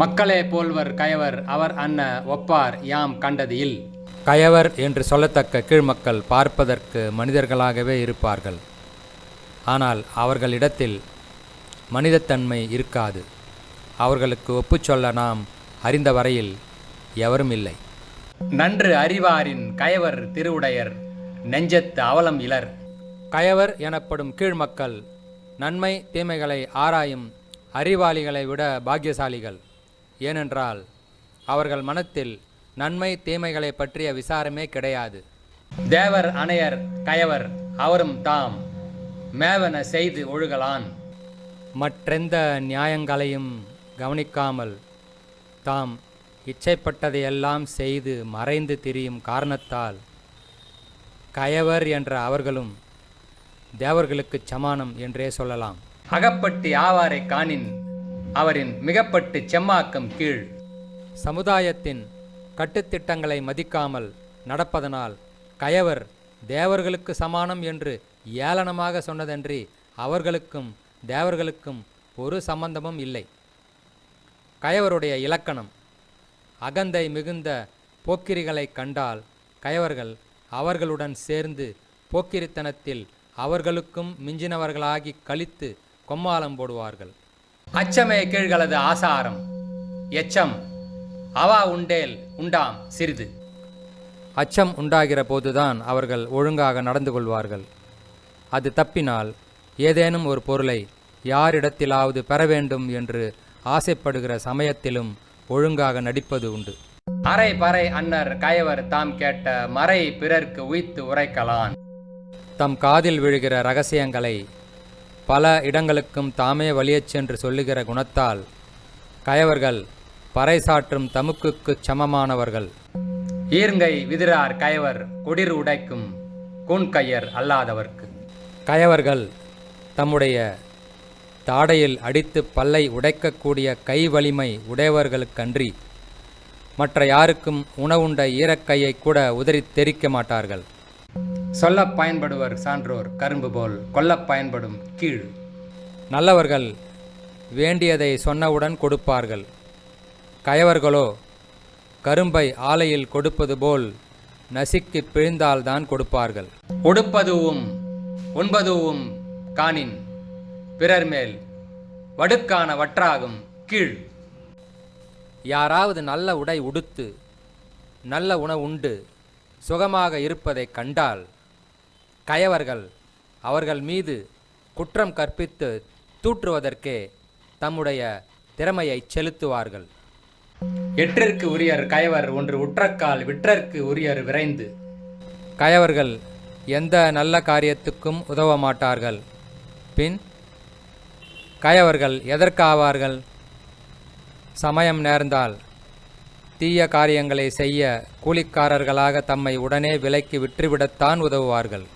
மக்களே போல்வர் கயவர் அவர் அன்ன ஒப்பார் யாம் கண்டது இல் கயவர் என்று சொல்லத்தக்க கீழ்மக்கள் பார்ப்பதற்கு மனிதர்களாகவே இருப்பார்கள். ஆனால் அவர்களிடத்தில் மனிதத்தன்மை இருக்காது. அவர்களுக்கு ஒப்புச் சொல்ல நாம் அறிந்த வரையில் எவரும் இல்லை. நன்று அறிவாரின் கயவர் திருவுடையர் நெஞ்சத்து அவலம் இலர். கயவர் எனப்படும் கீழ்மக்கள் நன்மை தீமைகளை ஆராயும் அறிவாளிகளை விட பாக்கியசாலிகள். ஏனென்றால் அவர்கள் மனத்தில் நன்மை தீமைகளை பற்றிய விசாரமே கிடையாது. தேவர் அணையர் கயவர் அவரும் தாம் மேவன செய்து ஒழுகலான். மற்றெந்த நியாயங்களையும் கவனிக்காமல் தாம் இச்சைப்பட்டதையெல்லாம் செய்து மறைந்து திரியும் காரணத்தால் கயவர் என்ற அவர்களும் தேவர்களுக்குச் சமானம் என்றே சொல்லலாம். அகப்பட்டி ஆவாரை காணின் அவரின் மிகப்பட்டு செம்மாக்கம் கீழ். சமுதாயத்தின் கட்டுத்திட்டங்களை மதிக்காமல் நடப்பதனால் கயவர் தேவர்களுக்கு சமானம் என்று ஏளனமாக சொன்னதன்றி அவர்களுக்கும் தேவர்களுக்கும் ஒரு சம்பந்தமும் இல்லை. கயவருடைய இலக்கணம் அகந்தை மிகுந்த போக்கிரிகளை கண்டால் கயவர்கள் அவர்களுடன் சேர்ந்து போக்கிரித்தனத்தில் அவர்களுக்கும் மிஞ்சினவர்களாகி கழித்து கொம்மாளம் போடுவார்கள். அச்சமே கீழ்களது ஆசாரம். எச்சம் அவா உண்டேல் உண்டாம் சிறிது. அச்சம் உண்டாகிற போதுதான் அவர்கள் ஒழுங்காக நடந்து கொள்வார்கள். அது தப்பினால் ஏதேனும் ஒரு பொருளை யாரிடத்திலாவது பெற வேண்டும் என்று ஆசைப்படுகிற சமயத்திலும் ஒழுங்காக நடிப்பது உண்டு. அரை பறை அன்னர் கயவர் தாம் கேட்ட மறை பிறர்க்கு உய்த்து உரைக்கலான். தம் காதில் விழுகிற ரகசியங்களை பல இடங்களுக்கும் தாமே வலியச் சென்று சொல்லுகிற குணத்தால் கயவர்கள் பறைசாற்றும் தமுக்குக்குச் சமமானவர்கள். ஈர்ங்கை விதிரார் கயவர் கொடிர் உடைக்கும் கூன்கையர் அல்லாதவர்க்கு. கயவர்கள் தம்முடைய தாடையில் அடித்து பல்லை உடைக்கக்கூடிய கை வலிமை உடையவர்களுக்கன்றி மற்ற யாருக்கும் உணவுண்ட ஈரக்கையை கூட உதறித் தெரிக்க மாட்டார்கள். சொல்லப் பயன்படுவர் சான்றோர் கரும்பு போல் கொல்லப் பயன்படும் கீழ். நல்லவர்கள் வேண்டியதை சொன்னவுடன் கொடுப்பார்கள். கயவர்களோ கரும்பை ஆலையில் கொடுப்பது போல் நசுக்கி பிழிந்தால்தான் கொடுப்பார்கள். உடுப்பதுவும் உண்பதுவும் காணின் பிறர் மேல் வடுக்கான வற்றாகும் கீழ். யாராவது நல்ல உடை உடுத்து நல்ல உணவு உண்டு சுகமாக இருப்பதைக் கண்டால் கயவர்கள் அவர்கள் மீது குற்றம் கற்பித்து தூற்றுவதற்கே தம்முடைய திறமையைச் செலுத்துவார்கள். எற்றிற்கு உரியர் கயவர் ஒன்று உற்றக்கால் விற்றற்கு உரியர் விரைந்து. கயவர்கள் எந்த நல்ல காரியத்துக்கும் உதவ மாட்டார்கள். பின் கயவர்கள் எதற்காவார்கள்? சமயம் நேர்ந்தால் தீய காரியங்களை செய்ய கூலிக்காரர்களாக தம்மை உடனே விலைக்கு விற்றுவிடத்தான் உதவுவார்கள்.